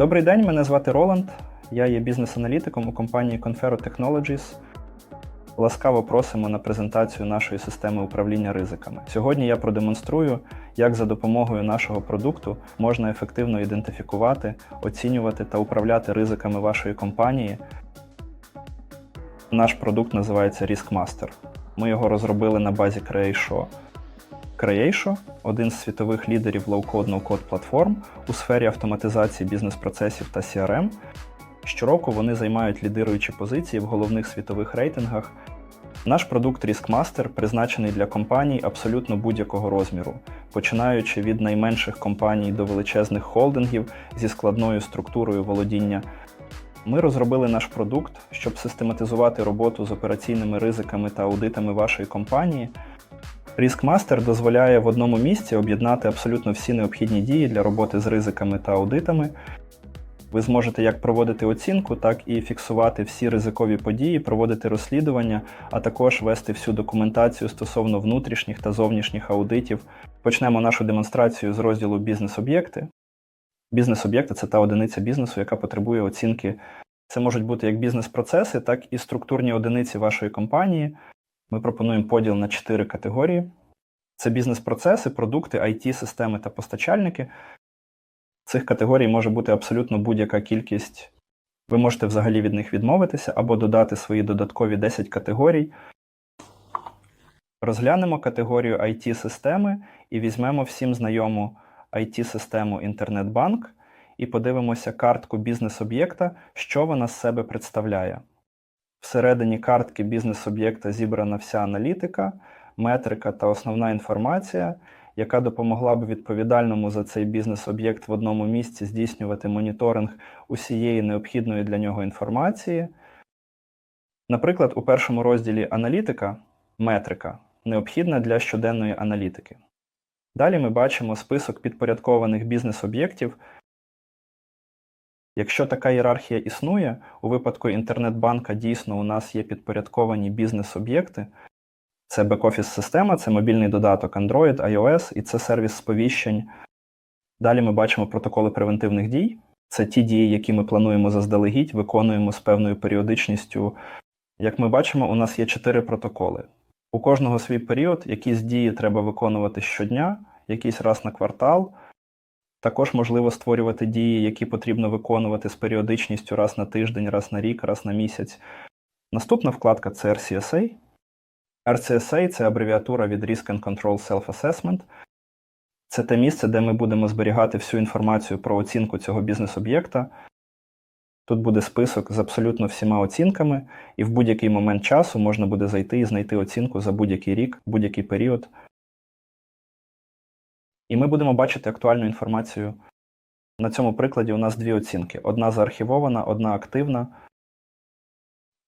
Добрий день, мене звати Роланд. Я є бізнес-аналітиком у компанії Confero Technologies. Ласкаво просимо на презентацію нашої системи управління ризиками. Сьогодні я продемонструю, як за допомогою нашого продукту можна ефективно ідентифікувати, оцінювати та управляти ризиками вашої компанії. Наш продукт називається RiskMaster. Ми його розробили на базі Creatio. Creatio – один з світових лідерів low-code, no-code платформ у сфері автоматизації бізнес-процесів та CRM. Щороку вони займають лідируючі позиції в головних світових рейтингах. Наш продукт RiskMaster призначений для компаній абсолютно будь-якого розміру, починаючи від найменших компаній до величезних холдингів зі складною структурою володіння. Ми розробили наш продукт, щоб систематизувати роботу з операційними ризиками та аудитами вашої компанії. RiskMaster дозволяє в одному місці об'єднати абсолютно всі необхідні дії для роботи з ризиками та аудитами. Ви зможете як проводити оцінку, так і фіксувати всі ризикові події, проводити розслідування, а також вести всю документацію стосовно внутрішніх та зовнішніх аудитів. Почнемо нашу демонстрацію з розділу Бізнес-об'єкти. Бізнес-об'єкти це та одиниця бізнесу, яка потребує оцінки. Це можуть бути як бізнес-процеси, так і структурні одиниці вашої компанії. Ми пропонуємо поділ на чотири категорії: це бізнес-процеси, продукти, IT-системи та постачальники. Цих категорій може бути абсолютно будь-яка кількість. Ви можете взагалі від них відмовитися або додати свої додаткові 10 категорій. Розглянемо категорію IT-системи і візьмемо всім знайому IT-систему Інтернетбанк і подивимося картку бізнес-об'єкта, що вона з себе представляє. Всередині картки бізнес-об'єкта зібрана вся аналітика, метрика та основна інформація, яка допомогла б відповідальному за цей бізнес-об'єкт в одному місці здійснювати моніторинг усієї необхідної для нього інформації. Наприклад, у першому розділі аналітика метрика необхідна для щоденної аналітики. Далі ми бачимо список підпорядкованих бізнес-об'єктів. Якщо така ієрархія існує, у випадку інтернет-банка дійсно у нас є підпорядковані бізнес-об'єкти. Це бек-офіс система, це мобільний додаток Android, iOS і це сервіс сповіщень. Далі ми бачимо протоколи превентивних дій. Це ті дії, які ми плануємо заздалегідь, виконуємо з певною періодичністю. Як ми бачимо, у нас є чотири протоколи. У кожного свій період, якісь дії треба виконувати щодня, якийсь раз на квартал. Також можливо створювати дії, які потрібно виконувати з періодичністю раз на тиждень, раз на рік, раз на місяць. Наступна вкладка це RCSA. RCSA це абревіатура від Risk and Control Self-Assessment. Це те місце, де ми будемо зберігати всю інформацію про оцінку цього бізнес-об'єкта. Тут буде список з абсолютно всіма оцінками, і в будь-який момент часу можна буде зайти і знайти оцінку за будь-який рік, будь-який період. І ми будемо бачити актуальну інформацію. На цьому прикладі у нас дві оцінки: одна заархівована, одна активна.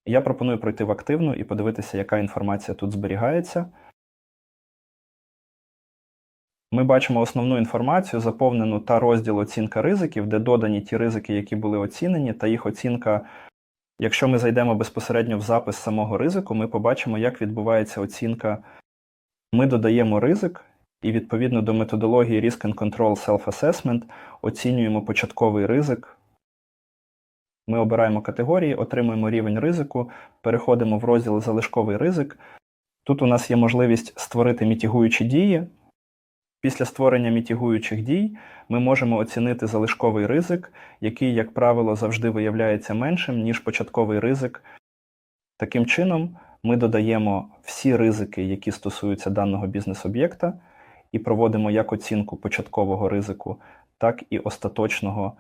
Я пропоную пройти в активну і подивитися, яка інформація тут зберігається. Ми бачимо основну інформацію, заповнену та розділ оцінка ризиків, де додані ті ризики, які були оцінені, та їх оцінка. Якщо ми зайдемо безпосередньо в запис самого ризику, ми побачимо, як відбувається оцінка. Ми додаємо ризик, і відповідно до методології Risk and Control Self-Assessment оцінюємо початковий ризик. Ми обираємо категорії, отримуємо рівень ризику, переходимо в розділ залишковий ризик. Тут у нас є можливість створити мітігуючі дії. Після створення мітігуючих дій ми можемо оцінити залишковий ризик, який, як правило, завжди виявляється меншим, ніж початковий ризик. Таким чином, ми додаємо всі ризики, які стосуються даного бізнес-об'єкта, і проводимо як оцінку початкового ризику, так і остаточного.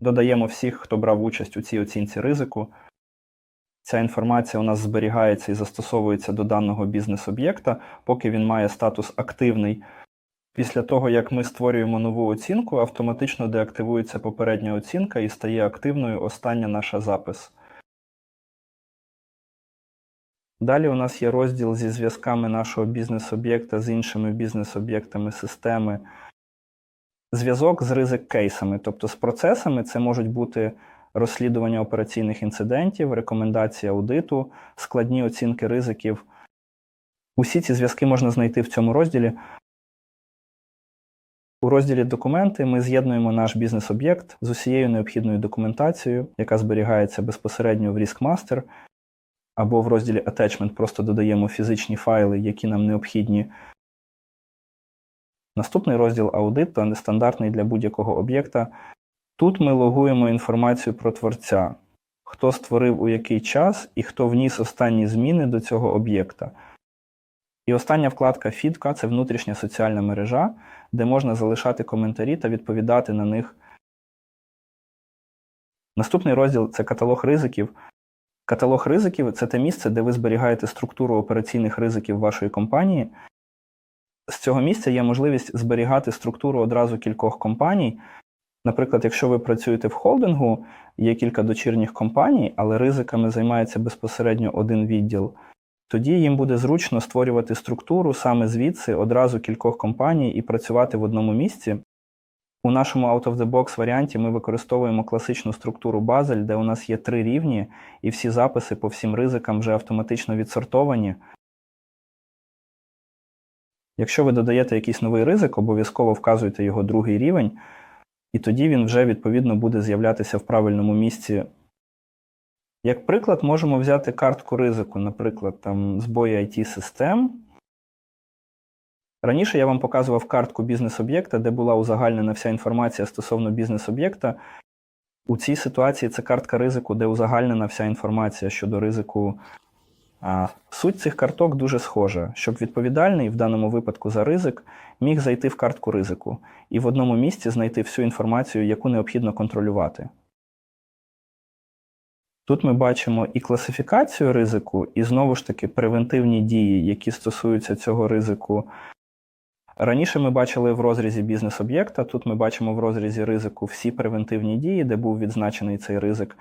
Додаємо всіх, хто брав участь у цій оцінці ризику. Ця інформація у нас зберігається і застосовується до даного бізнес-об'єкта, поки він має статус активний. Після того, як ми створюємо нову оцінку, автоматично деактивується попередня оцінка і стає активною остання наша запис. Далі у нас є розділ зі зв'язками нашого бізнес-об'єкта з іншими бізнес-об'єктами системи. Зв'язок з ризик-кейсами, тобто з процесами, це можуть бути розслідування операційних інцидентів, рекомендації аудиту, складні оцінки ризиків. Усі ці зв'язки можна знайти в цьому розділі. У розділі Документи ми з'єднуємо наш бізнес-об'єкт з усією необхідною документацією, яка зберігається безпосередньо в RiskMaster, або в розділі Attachment просто додаємо фізичні файли, які нам необхідні. Наступний розділ аудит та нестандартний для будь-якого об'єкта. Тут ми логуємо інформацію про творця, хто створив у який час і хто вніс останні зміни до цього об'єкта. І остання вкладка Фідка це внутрішня соціальна мережа, де можна залишати коментарі та відповідати на них. Наступний розділ це каталог ризиків. Каталог ризиків це те місце, де ви зберігаєте структуру операційних ризиків вашої компанії. З цього місця є можливість зберігати структуру одразу кількох компаній. Наприклад, якщо ви працюєте в холдингу, є кілька дочірніх компаній, але ризиками займається безпосередньо один відділ, тоді їм буде зручно створювати структуру саме звідси одразу кількох компаній і працювати в одному місці. У нашому out-of-the-box варіанті ми використовуємо класичну структуру Базель, де у нас є три рівні, і всі записи по всім ризикам вже автоматично відсортовані. Якщо ви додаєте якийсь новий ризик, обов'язково вказуйте його другий рівень, і тоді він вже відповідно буде з'являтися в правильному місці. Як приклад, можемо взяти картку ризику, наприклад, там збої IT-систем. Раніше я вам показував картку бізнес-об'єкта, де була узагальнена вся інформація стосовно бізнес-об'єкта. У цій ситуації це картка ризику, де узагальнена вся інформація щодо ризику. А Суть цих карток дуже схожа, щоб відповідальний, в даному випадку за ризик, міг зайти в картку ризику і в одному місці знайти всю інформацію, яку необхідно контролювати. Тут ми бачимо і класифікацію ризику, і знову ж таки превентивні дії, які стосуються цього ризику. Раніше ми бачили в розрізі бізнес-об'єкта, тут ми бачимо в розрізі ризику всі превентивні дії, де був відзначений цей ризик.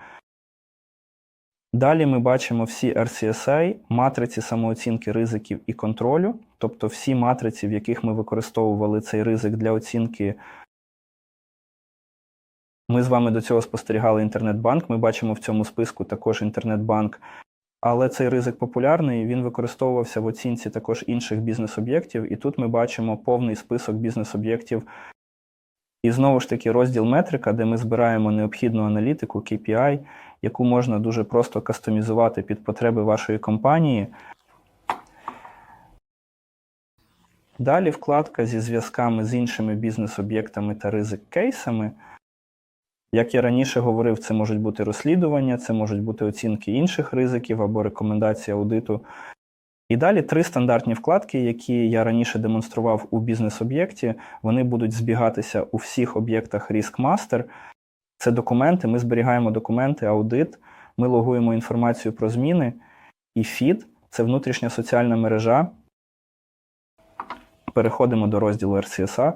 Далі ми бачимо всі RCSA, матриці самооцінки ризиків і контролю, тобто всі матриці, в яких ми використовували цей ризик для оцінки. Ми з вами до цього спостерігали інтернет-банк. Ми бачимо в цьому списку також інтернет-банк. Але цей ризик популярний, він використовувався в оцінці також інших бізнес-об'єктів, і тут ми бачимо повний список бізнес-об'єктів. І знову ж таки розділ метрика, де ми збираємо необхідну аналітику, KPI, яку можна дуже просто кастомізувати під потреби вашої компанії. Далі вкладка зі зв'язками з іншими бізнес-об'єктами та ризик-кейсами. Як я раніше говорив, це можуть бути розслідування, це можуть бути оцінки інших ризиків або рекомендації аудиту. І далі три стандартні вкладки, які я раніше демонстрував у бізнес-об'єкті, вони будуть збігатися у всіх об'єктах RiskMaster. Це документи, ми зберігаємо документи, аудит, ми логуємо інформацію про зміни. І фід це внутрішня соціальна мережа. Переходимо до розділу RCSA.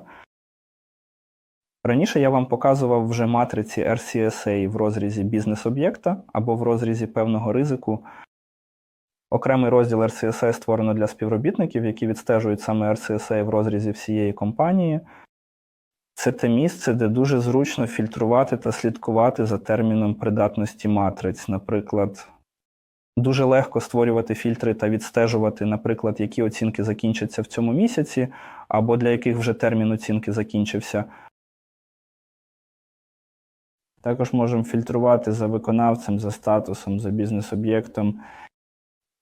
Раніше я вам показував вже матриці RCSA в розрізі бізнес-об'єкта або в розрізі певного ризику. Окремий розділ RCSA створено для співробітників, які відстежують саме RCSA в розрізі всієї компанії. Це те місце, де дуже зручно фільтрувати та слідкувати за терміном придатності матриць. Наприклад, дуже легко створювати фільтри та відстежувати, наприклад, які оцінки закінчаться в цьому місяці, або для яких вже термін оцінки закінчився. Також можемо фільтрувати за виконавцем, за статусом, за бізнес-об'єктом.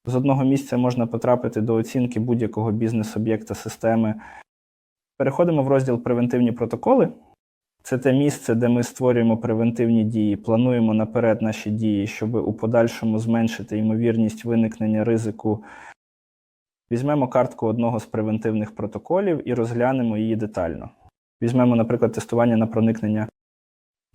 З одного місця можна потрапити до оцінки будь-якого бізнес-об'єкта системи. Переходимо в розділ Превентивні протоколи. Це те місце, де ми створюємо превентивні дії, плануємо наперед наші дії, щоб у подальшому зменшити ймовірність виникнення ризику. Візьмемо картку одного з превентивних протоколів і розглянемо її детально. Візьмемо, наприклад, тестування на проникнення.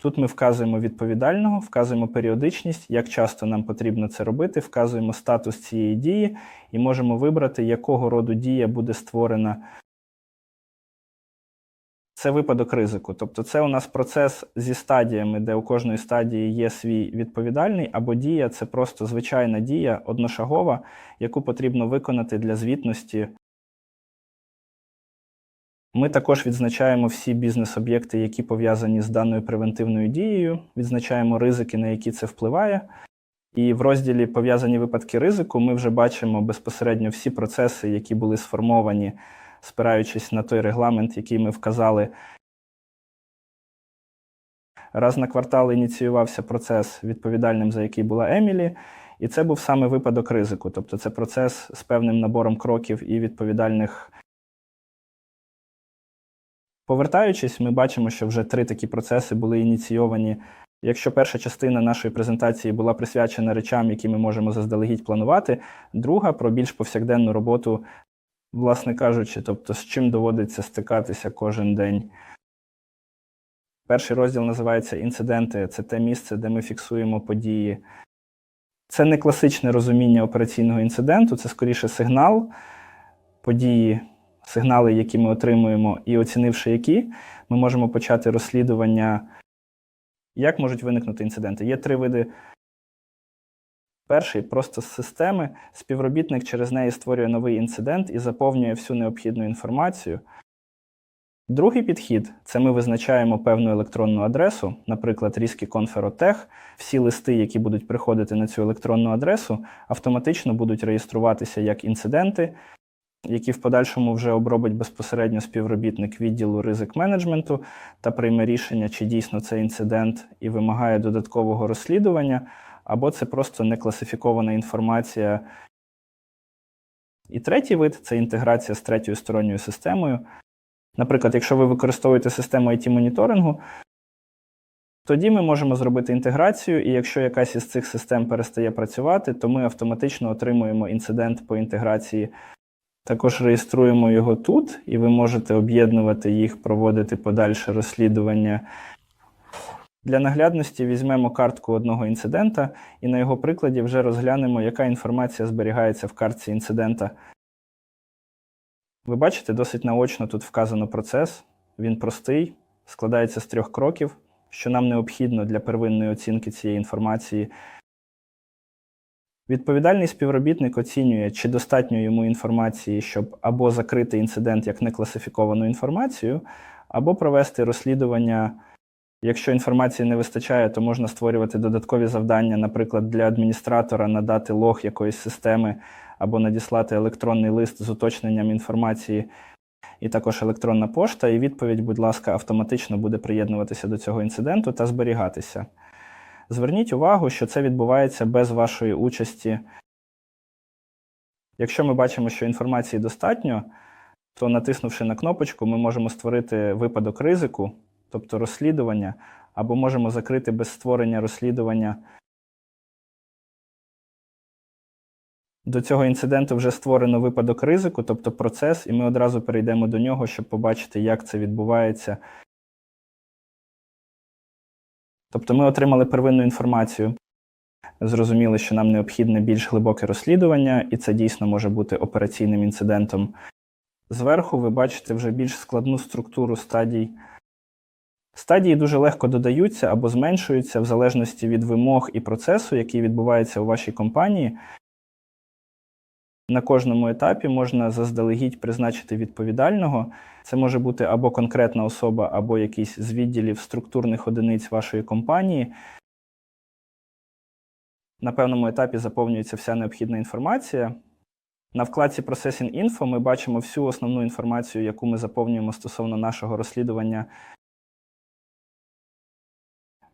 Тут ми вказуємо відповідального, вказуємо періодичність, як часто нам потрібно це робити, вказуємо статус цієї дії і можемо вибрати, якого роду дія буде створена. Це випадок ризику. Тобто це у нас процес зі стадіями, де у кожної стадії є свій відповідальний, або дія це просто звичайна дія, одношагова, яку потрібно виконати для звітності. Ми також відзначаємо всі бізнес-об'єкти, які пов'язані з даною превентивною дією, відзначаємо ризики, на які це впливає. І в розділі Пов'язані випадки ризику ми вже бачимо безпосередньо всі процеси, які були сформовані, спираючись на той регламент, який ми вказали Раз на квартал ініціювався процес, відповідальним за який була Емілі, і це був саме випадок ризику. Тобто це процес з певним набором кроків і відповідальних. Повертаючись, ми бачимо, що вже три такі процеси були ініційовані. Якщо перша частина нашої презентації була присвячена речам, які ми можемо заздалегідь планувати, друга про більш повсякденну роботу, власне кажучи, тобто з чим доводиться стикатися кожен день. Перший розділ називається Інциденти це те місце, де ми фіксуємо події. Це не класичне розуміння операційного інциденту, це скоріше сигнал, події, сигнали, які ми отримуємо, і оцінивши які, ми можемо почати розслідування, як можуть виникнути інциденти. Є три види. Перший просто з системи. Співробітник через неї створює новий інцидент і заповнює всю необхідну інформацію. Другий підхід це ми визначаємо певну електронну адресу, наприклад, різкі конферотех. Всі листи, які будуть приходити на цю електронну адресу, автоматично будуть реєструватися як інциденти, які в подальшому вже обробить безпосередньо співробітник відділу ризик менеджменту та прийме рішення, чи дійсно це інцидент і вимагає додаткового розслідування, або це просто некласифікована інформація. І третій вид це інтеграція з третьою сторонньою системою. Наприклад, якщо ви використовуєте систему IT-моніторингу, тоді ми можемо зробити інтеграцію, і якщо якась із цих систем перестає працювати, то ми автоматично отримуємо інцидент по інтеграції. Також реєструємо його тут, і ви можете об'єднувати їх, проводити подальше розслідування. Для наглядності візьмемо картку одного інцидента і на його прикладі вже розглянемо, яка інформація зберігається в картці інцидента. Ви бачите, досить наочно тут вказано процес. Він простий, складається з трьох кроків, що нам необхідно для первинної оцінки цієї інформації. Відповідальний співробітник оцінює, чи достатньо йому інформації, щоб або закрити інцидент як некласифіковану інформацію, або провести розслідування. Якщо інформації не вистачає, то можна створювати додаткові завдання, наприклад, для адміністратора надати лог якоїсь системи або надіслати електронний лист з уточненням інформації, і також електронна пошта. І відповідь, будь ласка, автоматично буде приєднуватися до цього інциденту та зберігатися. Зверніть увагу, що це відбувається без вашої участі. Якщо ми бачимо, що інформації достатньо, то натиснувши на кнопочку, ми можемо створити випадок ризику, тобто розслідування, або можемо закрити без створення розслідування. До цього інциденту вже створено випадок ризику, тобто процес, і ми одразу перейдемо до нього, щоб побачити, як це відбувається. Тобто ми отримали первинну інформацію, зрозуміли, що нам необхідне більш глибоке розслідування, і це дійсно може бути операційним інцидентом. Зверху ви бачите вже більш складну структуру стадій. Стадії дуже легко додаються або зменшуються в залежності від вимог і процесу, який відбувається у вашій компанії. На кожному етапі можна заздалегідь призначити відповідального. Це може бути або конкретна особа, або якийсь з відділів структурних одиниць вашої компанії. На певному етапі заповнюється вся необхідна інформація. На вкладці Processing Info ми бачимо всю основну інформацію, яку ми заповнюємо стосовно нашого розслідування.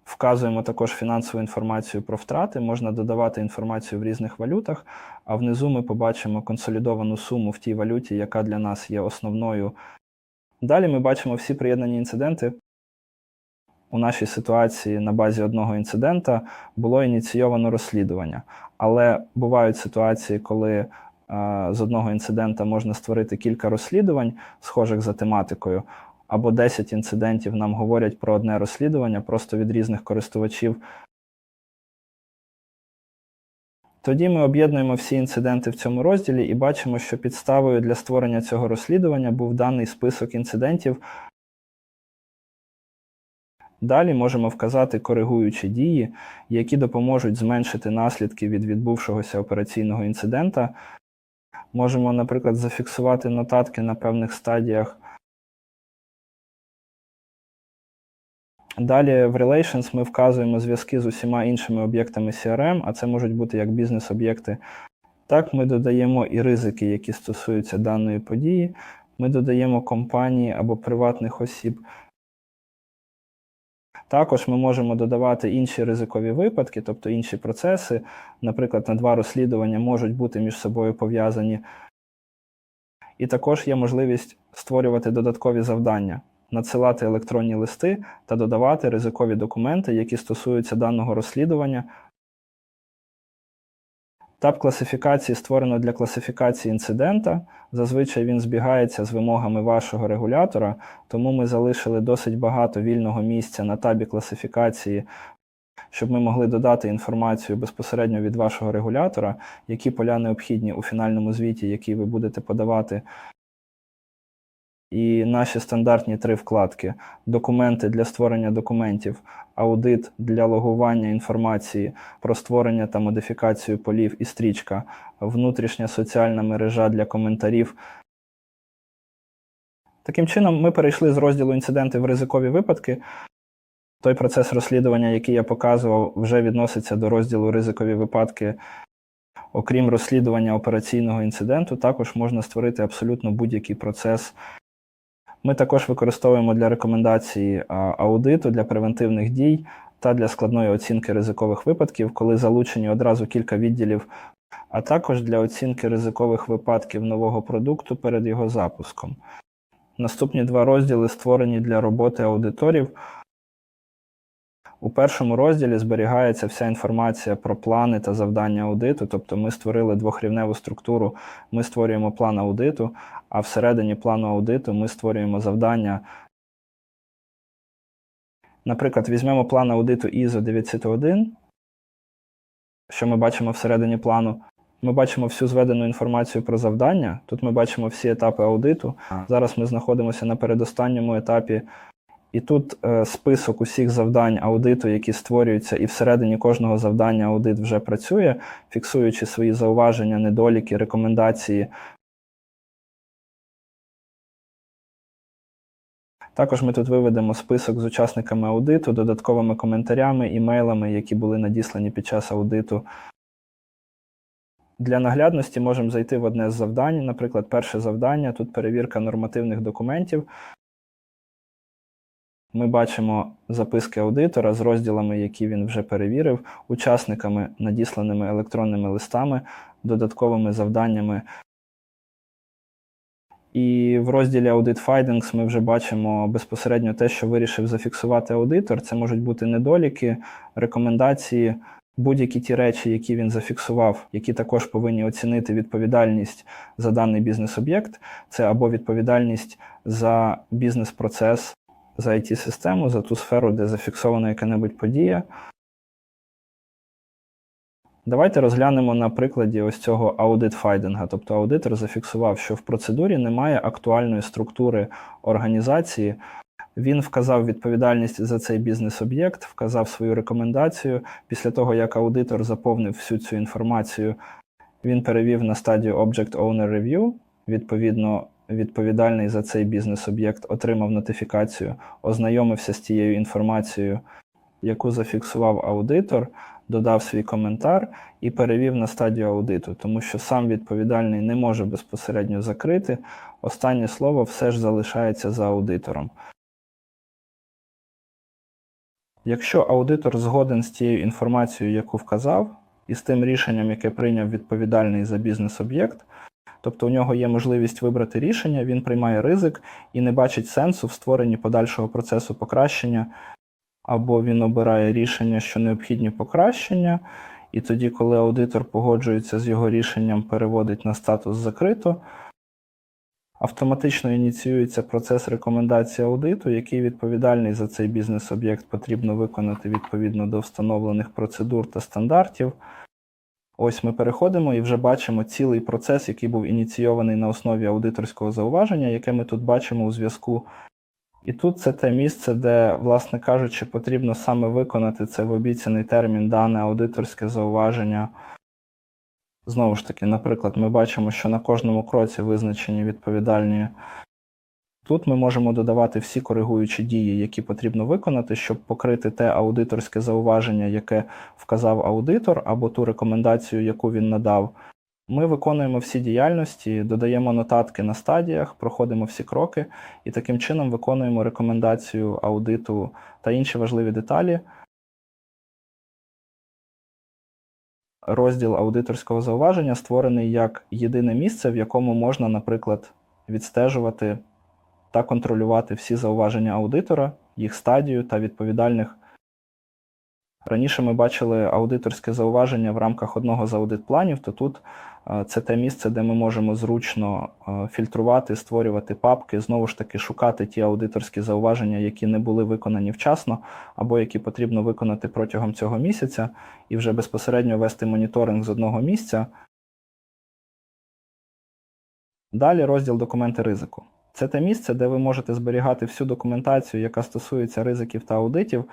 Вказуємо також фінансову інформацію про втрати, можна додавати інформацію в різних валютах, а внизу ми побачимо консолідовану суму в тій валюті, яка для нас є основною. Далі ми бачимо всі приєднані інциденти. У нашій ситуації на базі одного інцидента було ініційовано розслідування. Але бувають ситуації, коли а, з одного інцидента можна створити кілька розслідувань, схожих за тематикою або 10 інцидентів нам говорять про одне розслідування просто від різних користувачів. Тоді ми об'єднуємо всі інциденти в цьому розділі і бачимо, що підставою для створення цього розслідування був даний список інцидентів. Далі можемо вказати коригуючі дії, які допоможуть зменшити наслідки від відбувшогося операційного інцидента. Можемо, наприклад, зафіксувати нотатки на певних стадіях Далі в Relations ми вказуємо зв'язки з усіма іншими об'єктами CRM, а це можуть бути як бізнес-об'єкти. Так, ми додаємо і ризики, які стосуються даної події. Ми додаємо компанії або приватних осіб. Також ми можемо додавати інші ризикові випадки, тобто інші процеси. Наприклад, на два розслідування можуть бути між собою пов'язані. І також є можливість створювати додаткові завдання, надсилати електронні листи та додавати ризикові документи, які стосуються даного розслідування. Тап класифікації створено для класифікації інцидента. Зазвичай він збігається з вимогами вашого регулятора, тому ми залишили досить багато вільного місця на табі класифікації, щоб ми могли додати інформацію безпосередньо від вашого регулятора, які поля необхідні у фінальному звіті, який ви будете подавати. І наші стандартні три вкладки: документи для створення документів, аудит для логування інформації про створення та модифікацію полів і стрічка, внутрішня соціальна мережа для коментарів. Таким чином, ми перейшли з розділу інциденти в ризикові випадки. Той процес розслідування, який я показував, вже відноситься до розділу ризикові випадки. Окрім розслідування операційного інциденту, також можна створити абсолютно будь-який процес. Ми також використовуємо для рекомендації аудиту для превентивних дій та для складної оцінки ризикових випадків, коли залучені одразу кілька відділів, а також для оцінки ризикових випадків нового продукту перед його запуском. Наступні два розділи створені для роботи аудиторів. У першому розділі зберігається вся інформація про плани та завдання аудиту, тобто ми створили двохрівневу структуру, ми створюємо план аудиту, а всередині плану аудиту ми створюємо завдання. Наприклад, візьмемо план аудиту ISO 901, що ми бачимо всередині плану. Ми бачимо всю зведену інформацію про завдання. Тут ми бачимо всі етапи аудиту. Зараз ми знаходимося на передостанньому етапі. І тут е, список усіх завдань аудиту, які створюються, і всередині кожного завдання аудит вже працює, фіксуючи свої зауваження, недоліки, рекомендації. Також ми тут виведемо список з учасниками аудиту, додатковими коментарями, імейлами, які були надіслані під час аудиту. Для наглядності можемо зайти в одне з завдань. Наприклад, перше завдання тут перевірка нормативних документів. Ми бачимо записки аудитора з розділами, які він вже перевірив, учасниками, надісланими електронними листами, додатковими завданнями. І в розділі Audit Findings ми вже бачимо безпосередньо те, що вирішив зафіксувати аудитор. Це можуть бути недоліки, рекомендації, будь-які ті речі, які він зафіксував, які також повинні оцінити відповідальність за даний бізнес-об'єкт. Це або відповідальність за бізнес-процес, за IT-систему, за ту сферу, де зафіксована яка-небудь подія. Давайте розглянемо на прикладі ось цього аудит-файдинга. Тобто аудитор зафіксував, що в процедурі немає актуальної структури організації. Він вказав відповідальність за цей бізнес-об'єкт, вказав свою рекомендацію. Після того, як аудитор заповнив всю цю інформацію, він перевів на стадію Object Owner Review. Відповідно, відповідальний за цей бізнес-об'єкт отримав нотифікацію, ознайомився з тією інформацією, яку зафіксував аудитор, додав свій коментар і перевів на стадію аудиту, тому що сам відповідальний не може безпосередньо закрити. Останнє слово все ж залишається за аудитором. Якщо аудитор згоден з тією інформацією, яку вказав, і з тим рішенням, яке прийняв відповідальний за бізнес-об'єкт, тобто у нього є можливість вибрати рішення, він приймає ризик і не бачить сенсу в створенні подальшого процесу покращення, або він обирає рішення, що необхідні покращення, і тоді, коли аудитор погоджується з його рішенням, переводить на статус закрито. Автоматично ініціюється процес рекомендації аудиту, який відповідальний за цей бізнес-об'єкт потрібно виконати відповідно до встановлених процедур та стандартів. Ось ми переходимо і вже бачимо цілий процес, який був ініційований на основі аудиторського зауваження, яке ми тут бачимо у зв'язку. І тут це те місце, де, власне кажучи, потрібно саме виконати це в обіцяний термін дане аудиторське зауваження. Знову ж таки, наприклад, ми бачимо, що на кожному кроці визначені відповідальні. Тут ми можемо додавати всі коригуючі дії, які потрібно виконати, щоб покрити те аудиторське зауваження, яке вказав аудитор, або ту рекомендацію, яку він надав. Ми виконуємо всі діяльності, додаємо нотатки на стадіях, проходимо всі кроки і таким чином виконуємо рекомендацію аудиту та інші важливі деталі. Розділ аудиторського зауваження створений як єдине місце, в якому можна, наприклад, відстежувати та контролювати всі зауваження аудитора, їх стадію та відповідальних. Раніше ми бачили аудиторське зауваження в рамках одного з аудит-планів, то тут е, це те місце, де ми можемо зручно е, фільтрувати, створювати папки, знову ж таки шукати ті аудиторські зауваження, які не були виконані вчасно, або які потрібно виконати протягом цього місяця, і вже безпосередньо вести моніторинг з одного місця. Далі розділ документи ризику. Це те місце, де ви можете зберігати всю документацію, яка стосується ризиків та аудитів.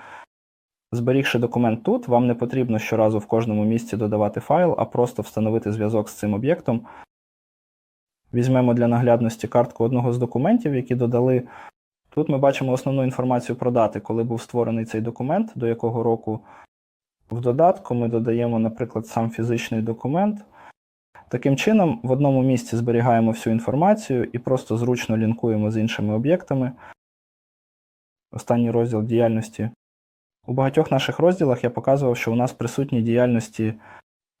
Зберігши документ тут, вам не потрібно щоразу в кожному місці додавати файл, а просто встановити зв'язок з цим об'єктом. Візьмемо для наглядності картку одного з документів, які додали. Тут ми бачимо основну інформацію про дати, коли був створений цей документ, до якого року. В додатку ми додаємо, наприклад, сам фізичний документ. Таким чином, в одному місці зберігаємо всю інформацію і просто зручно лінкуємо з іншими об'єктами. Останній розділ діяльності. У багатьох наших розділах я показував, що у нас присутні діяльності.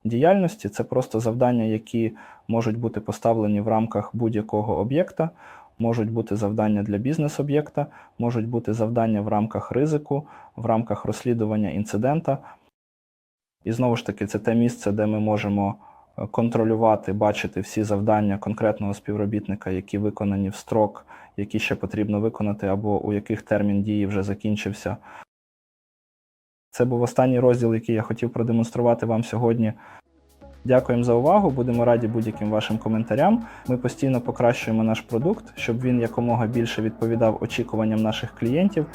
Діяльності це просто завдання, які можуть бути поставлені в рамках будь-якого об'єкта, можуть бути завдання для бізнес-об'єкта, можуть бути завдання в рамках ризику, в рамках розслідування інцидента. І знову ж таки, це те місце, де ми можемо контролювати, бачити всі завдання конкретного співробітника, які виконані в строк, які ще потрібно виконати, або у яких термін дії вже закінчився. Це був останній розділ, який я хотів продемонструвати вам сьогодні. Дякуємо за увагу. Будемо раді будь-яким вашим коментарям. Ми постійно покращуємо наш продукт, щоб він якомога більше відповідав очікуванням наших клієнтів.